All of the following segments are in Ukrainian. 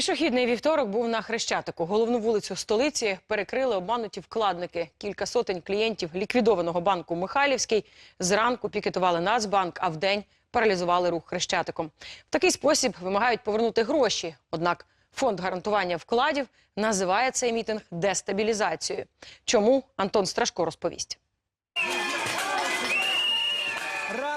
Пішохідний вівторок був на Хрещатику. Головну вулицю столиці перекрили обмануті вкладники. Кілька сотень клієнтів ліквідованого банку Михайлівський зранку пікетували Нацбанк, а вдень паралізували рух Хрещатиком. В такий спосіб вимагають повернути гроші. Однак фонд гарантування вкладів називає цей мітинг дестабілізацією. Чому Антон Страшко розповість?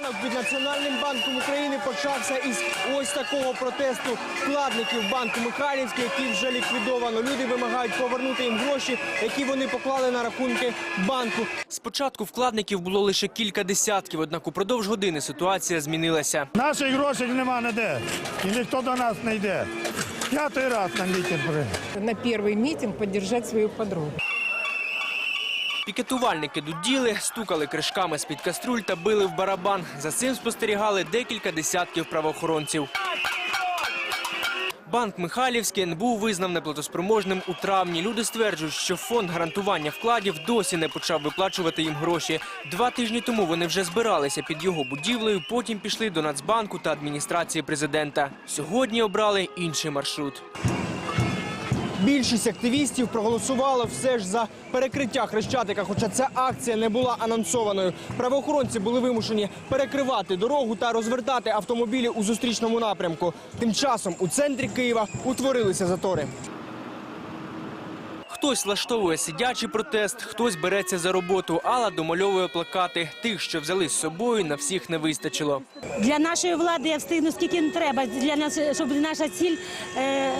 Ранок під Національним банком України почався із ось такого протесту вкладників банку Михайлівський, який вже ліквідовано. Люди вимагають повернути їм гроші, які вони поклали на рахунки банку. Спочатку вкладників було лише кілька десятків, однак упродовж години ситуація змінилася. Наших грошей нема ніде. І ніхто до нас не йде. П'ятий раз на мітинг на первый митинг поддержать свою подругу. Пікетувальники дуділи, стукали кришками з-під каструль та били в барабан. За цим спостерігали декілька десятків правоохоронців. Банк Михайлівський НБУ визнав неплатоспроможним у травні. Люди стверджують, що фонд гарантування вкладів досі не почав виплачувати їм гроші. Два тижні тому вони вже збиралися під його будівлею, потім пішли до Нацбанку та адміністрації президента. Сьогодні обрали інший маршрут. Більшість активістів проголосувало все ж за перекриття Хрещатика, хоча ця акція не була анонсованою. Правоохоронці були вимушені перекривати дорогу та розвертати автомобілі у зустрічному напрямку. Тим часом у центрі Києва утворилися затори. Хтось влаштовує сидячий протест, хтось береться за роботу. Алла домальовує плакати. Тих, що взяли з собою, на всіх не вистачило. Для нашої влади я встигну скільки не треба, для нас, щоб наша ціль е,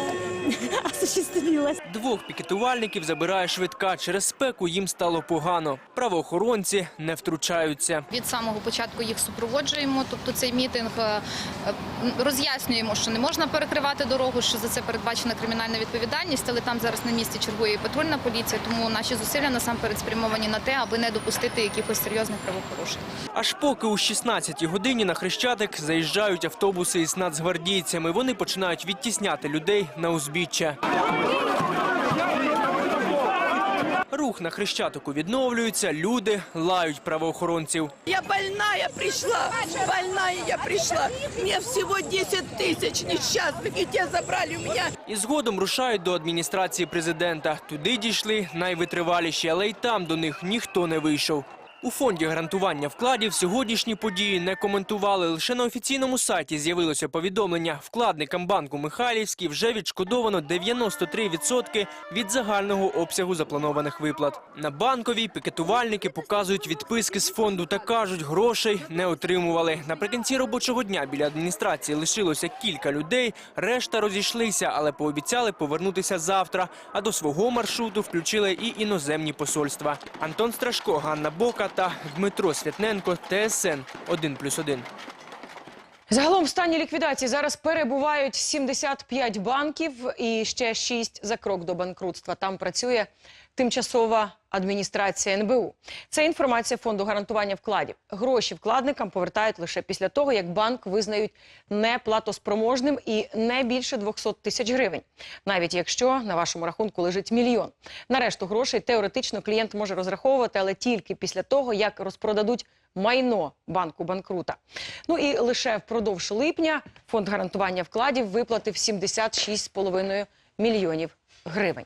осуществилась. Двох пікетувальників забирає швидка. Через спеку їм стало погано. Правоохоронці не втручаються. Від самого початку їх супроводжуємо. Тобто цей мітинг е, е, роз'яснюємо, що не можна перекривати дорогу, що за це передбачена кримінальна відповідальність. Але там зараз на місці чергує і патрульна поліція. Тому наші зусилля насамперед спрямовані на те, аби не допустити якихось серйозних правопорушень. Аж поки у 16-й годині на Хрещатик заїжджають автобуси із нацгвардійцями. Вони починають відтісняти людей на узбіччя. Рух на Хрещатику відновлюється, люди лають правоохоронців. Я больная пришла, больная я пришла. Мне всего 10 тысяч несчастных, и те забрали у меня І згодом рушають до адміністрації президента. Туди дійшли найвитриваліші, але й там до них ніхто не вийшов. У фонді гарантування вкладів сьогоднішні події не коментували. Лише на офіційному сайті з'явилося повідомлення. Вкладникам банку Михайлівський вже відшкодовано 93% від загального обсягу запланованих виплат. На банковій пікетувальники показують відписки з фонду та кажуть, грошей не отримували. Наприкінці робочого дня біля адміністрації лишилося кілька людей. Решта розійшлися, але пообіцяли повернутися завтра. А до свого маршруту включили і іноземні посольства. Антон Страшко, Ганна Бока та Дмитро Святненко, ТСН 1+,1. Загалом в стані ліквідації зараз перебувають 75 банків і ще 6 за крок до банкрутства. Там працює тимчасова адміністрація НБУ. Це інформація фонду гарантування вкладів. Гроші вкладникам повертають лише після того, як банк визнають неплатоспроможним і не більше 200 тисяч гривень, навіть якщо на вашому рахунку лежить мільйон. На решту грошей теоретично клієнт може розраховувати, але тільки після того, як розпродадуть майно банку банкрута. Ну і лише впродовж липня фонд гарантування вкладів виплатив 76,5 мільйонів гривень.